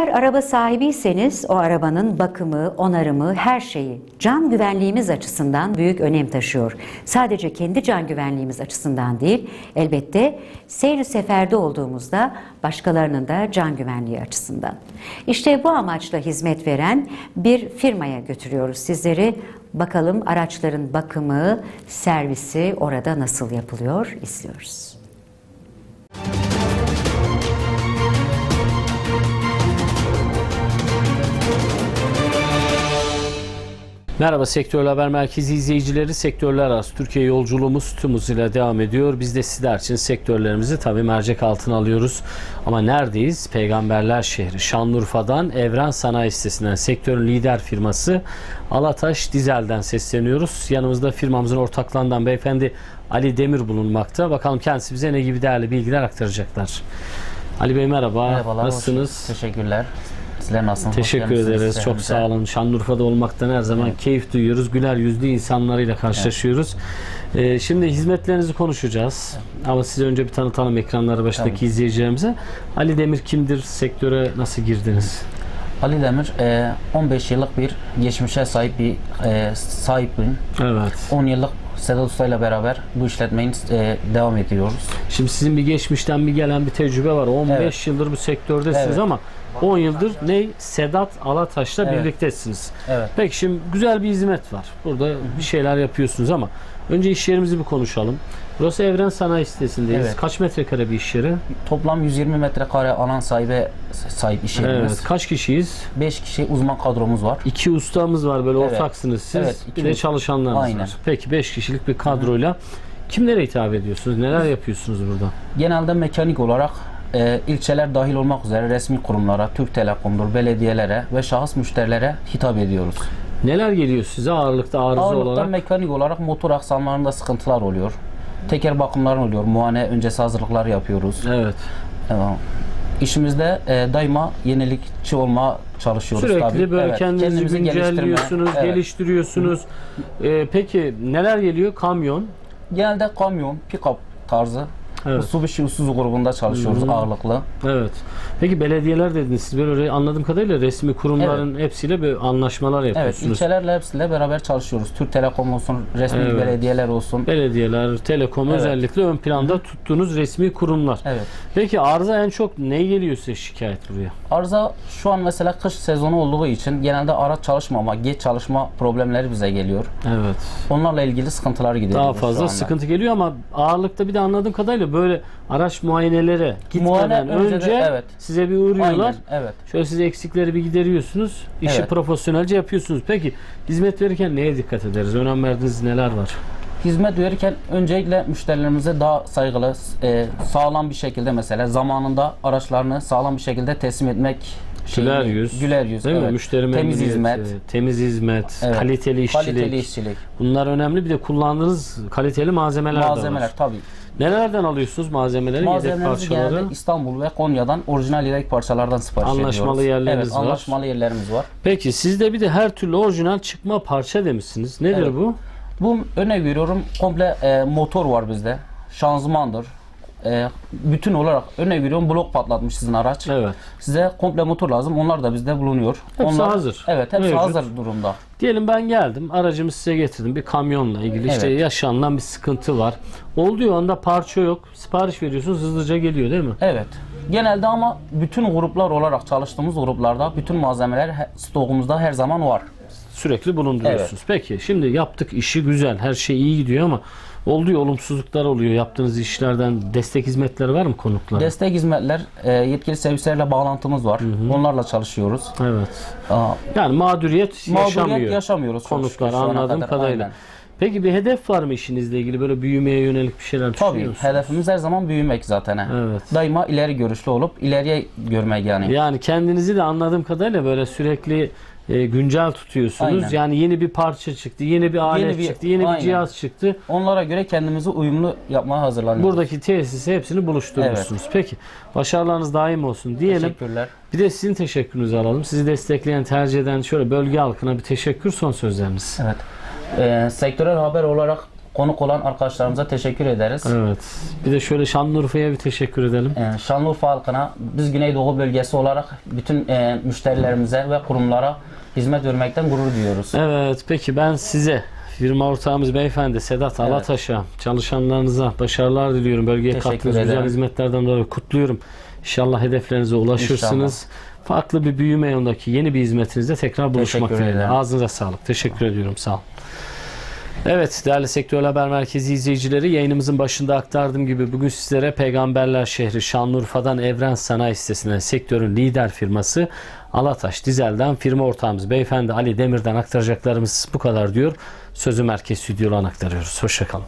Eğer araba sahibiyseniz o arabanın bakımı, onarımı, her şeyi can güvenliğimiz açısından büyük önem taşıyor. Sadece kendi can güvenliğimiz açısından değil, elbette seyir seferde olduğumuzda başkalarının da can güvenliği açısından. İşte bu amaçla hizmet veren bir firmaya götürüyoruz sizleri. Bakalım araçların bakımı, servisi orada nasıl yapılıyor izliyoruz. Merhaba Sektörler Haber Merkezi izleyicileri. Sektörler arası Türkiye yolculuğumuz tüm hızıyla devam ediyor. Biz de sizler için sektörlerimizi tabii mercek altına alıyoruz. Ama neredeyiz? Peygamberler şehri Şanlıurfa'dan Evren Sanayi Sitesi'nden sektörün lider firması Alataş Dizel'den sesleniyoruz. Yanımızda firmamızın ortaklarından beyefendi Ali Demir bulunmakta. Bakalım kendisi bize ne gibi değerli bilgiler aktaracaklar. Ali Bey merhaba. Merhabalar. Nasılsınız? Teşekkürler. Hoş Teşekkür ederiz. Çok sağ olun. Şanlıurfa'da olmaktan her zaman keyif duyuyoruz. Güler yüzlü insanlarıyla karşılaşıyoruz. Ee, şimdi hizmetlerinizi konuşacağız. Ama size önce bir tanıtalım ekranları başındaki Tabii. izleyicilerimize. Ali Demir kimdir? Sektöre nasıl girdiniz? Ali Demir e, 15 yıllık bir geçmişe sahip bir e, sahibim. Evet. 10 yıllık Sedat Usta ile beraber bu işletmeyi e, devam ediyoruz. Şimdi sizin bir geçmişten bir gelen bir tecrübe var. 15 Evet. yıldır bu sektördesiniz Evet. ama 10 yıldır ne Sedat Alataş'la Evet. birliktesiniz. Evet. Peki şimdi güzel bir hizmet var. Burada bir şeyler yapıyorsunuz ama önce iş yerimizi bir konuşalım. Burası Evren Sanayi Sitesi'ndeyiz. Evet. Kaç metrekare bir iş yeri? Toplam 120 metrekare alan sahibi sahip iş yerimiz. Evet. Kaç kişiyiz? 5 kişi uzman kadromuz var. İki ustamız var böyle Evet. ortaksınız siz. Evet, iki bir de çalışanlarınız Aynen. var. Peki 5 kişilik bir kadroyla kimlere hitap ediyorsunuz? Neler yapıyorsunuz burada? Genelde mekanik olarak e, ilçeler dahil olmak üzere resmi kurumlara, Türk Telekom'dur, belediyelere ve şahıs müşterilere hitap ediyoruz. Neler geliyor size ağırlıkta arıza Ağırlıkta olarak? mekanik olarak motor aksamlarında sıkıntılar oluyor. Teker bakımları oluyor. Muayene öncesi hazırlıkları yapıyoruz. Evet. Ee, İşimizde e, daima yenilikçi olma çalışıyoruz Sürekli tabii. böyle Evet, kendinizi geliştirme, güncelliyorsunuz, evet. geliştiriyorsunuz. Ee, peki neler geliyor? Kamyon. Genelde kamyon, pick-up tarzı. Evet. Mitsubishi Isuzu grubunda çalışıyoruz Hı. ağırlıklı. Evet. Peki belediyeler dediniz. Siz böyle anladığım kadarıyla resmi kurumların hepsiyle bir anlaşmalar Evet, yapıyorsunuz. ilçelerle hepsiyle beraber çalışıyoruz. Türk Telekom olsun, resmi Evet. belediyeler olsun. Belediyeler, telekom Evet. özellikle ön planda tuttuğunuz resmi kurumlar. Evet. Peki arıza en çok ne geliyor size şikayet buraya? Arıza şu an mesela kış sezonu olduğu için genelde araç çalışmama, geç çalışma problemleri bize geliyor. Evet. Onlarla ilgili sıkıntılar gideriyoruz Daha fazla sıkıntı geliyor ama ağırlıkta bir de anladığım kadarıyla böyle araç muayenelere gitmeden Muayene önce de- önce evet. size bir uğruyorlar. Aynen, evet. Şöyle siz eksikleri bir gideriyorsunuz. İşi Evet. profesyonelce yapıyorsunuz. Peki hizmet verirken neye dikkat ederiz? Önem verdiğiniz neler var? Hizmet verirken öncelikle müşterilerimize daha saygılı, e, sağlam bir şekilde mesela zamanında araçlarını sağlam bir şekilde teslim etmek Güler şeyini- yüz. güler yüz, Değil mi? evet. Müşteri temiz hizmet, temiz hizmet, evet. kaliteli işçilik. kaliteli işçilik, Bunlar önemli. Bir de kullandığınız kaliteli malzemeler, de malzemeler var. tabii. Nelerden alıyorsunuz malzemeleri, yedek Malzemelerimizi parçaları? genelde İstanbul ve Konya'dan orijinal yedek parçalardan sipariş Anlaşmalı ediyoruz. yerleriniz evet, var. Anlaşmalı yerlerimiz var. Peki sizde bir de her türlü orijinal çıkma parça demişsiniz. Nedir Evet. bu? Bu örnek veriyorum komple e, motor var bizde. Şanzımandır. E, bütün olarak örnek veriyorum blok patlatmış sizin araç. Evet. Size komple motor lazım. Onlar da bizde bulunuyor. Hepsi Onlar, hazır. Evet, hepsi Mevcut. hazır durumda. Diyelim ben geldim, aracımı size getirdim. Bir kamyonla ilgili işte Evet. yaşanılan bir sıkıntı var. Olduğu anda parça yok. Sipariş veriyorsunuz hızlıca geliyor değil mi? Evet. Genelde ama bütün gruplar olarak çalıştığımız gruplarda bütün malzemeler stokumuzda her zaman var. Sürekli bulunduruyorsunuz. Peki şimdi yaptık işi güzel. Her şey iyi gidiyor ama olduğu olumsuzluklar oluyor. Yaptığınız işlerden destek hizmetleri var mı konuklara? Destek hizmetler, e, yetkili servislerle bağlantımız var. Onlarla çalışıyoruz. evet. Aa, Yani mağduriyet, mağduriyet yaşamıyor. yaşamıyoruz. Konuklar anladığım kadar. kadarıyla. Aynen. Peki bir hedef var mı işinizle ilgili? Böyle büyümeye yönelik bir şeyler düşünüyor Tabii musunuz? hedefimiz her zaman büyümek zaten. he. Evet. Daima ileri görüşlü olup ileriye görmek yani. Yani kendinizi de anladığım kadarıyla böyle sürekli e, güncel tutuyorsunuz. Aynen. Yani yeni bir parça çıktı, yeni bir alet bir- çıktı, yeni bir aynen. cihaz çıktı. Onlara göre kendimizi uyumlu yapmaya hazırlanıyoruz. Buradaki tesisi hepsini buluşturmuşsunuz. Peki başarılarınız daim olsun diyelim. Teşekkürler. Bir de sizin teşekkürünüzü alalım. Sizi destekleyen, tercih eden şöyle bölge halkına bir teşekkür son sözleriniz. Evet. Ee, sektörel haber olarak konuk olan arkadaşlarımıza teşekkür ederiz. Evet. Bir de şöyle Şanlıurfa'ya bir teşekkür edelim. Ee, Şanlıurfa halkına biz Güneydoğu bölgesi olarak bütün e, müşterilerimize ve kurumlara hizmet vermekten gurur duyuyoruz. Evet peki ben size firma ortağımız beyefendi Sedat Alataş'a çalışanlarınıza başarılar diliyorum. Bölgeye Teşekkür kattığınız güzel ederim. hizmetlerden dolayı kutluyorum. İnşallah hedeflerinize ulaşırsınız. Farklı bir büyüme yolundaki yeni bir hizmetinizde tekrar buluşmak dileğiyle. Ağzınıza sağlık. Teşekkür ediyorum. Sağ olun. Evet değerli Sektör Haber Merkezi izleyicileri yayınımızın başında aktardığım gibi bugün sizlere Peygamberler şehri Şanlıurfa'dan Evren Sanayi sitesine sektörün lider firması Alataş Dizel'den firma ortağımız beyefendi Ali Demir'den aktaracaklarımız bu kadar diyor. Sözü merkez stüdyodan aktarıyoruz. Hoşçakalın.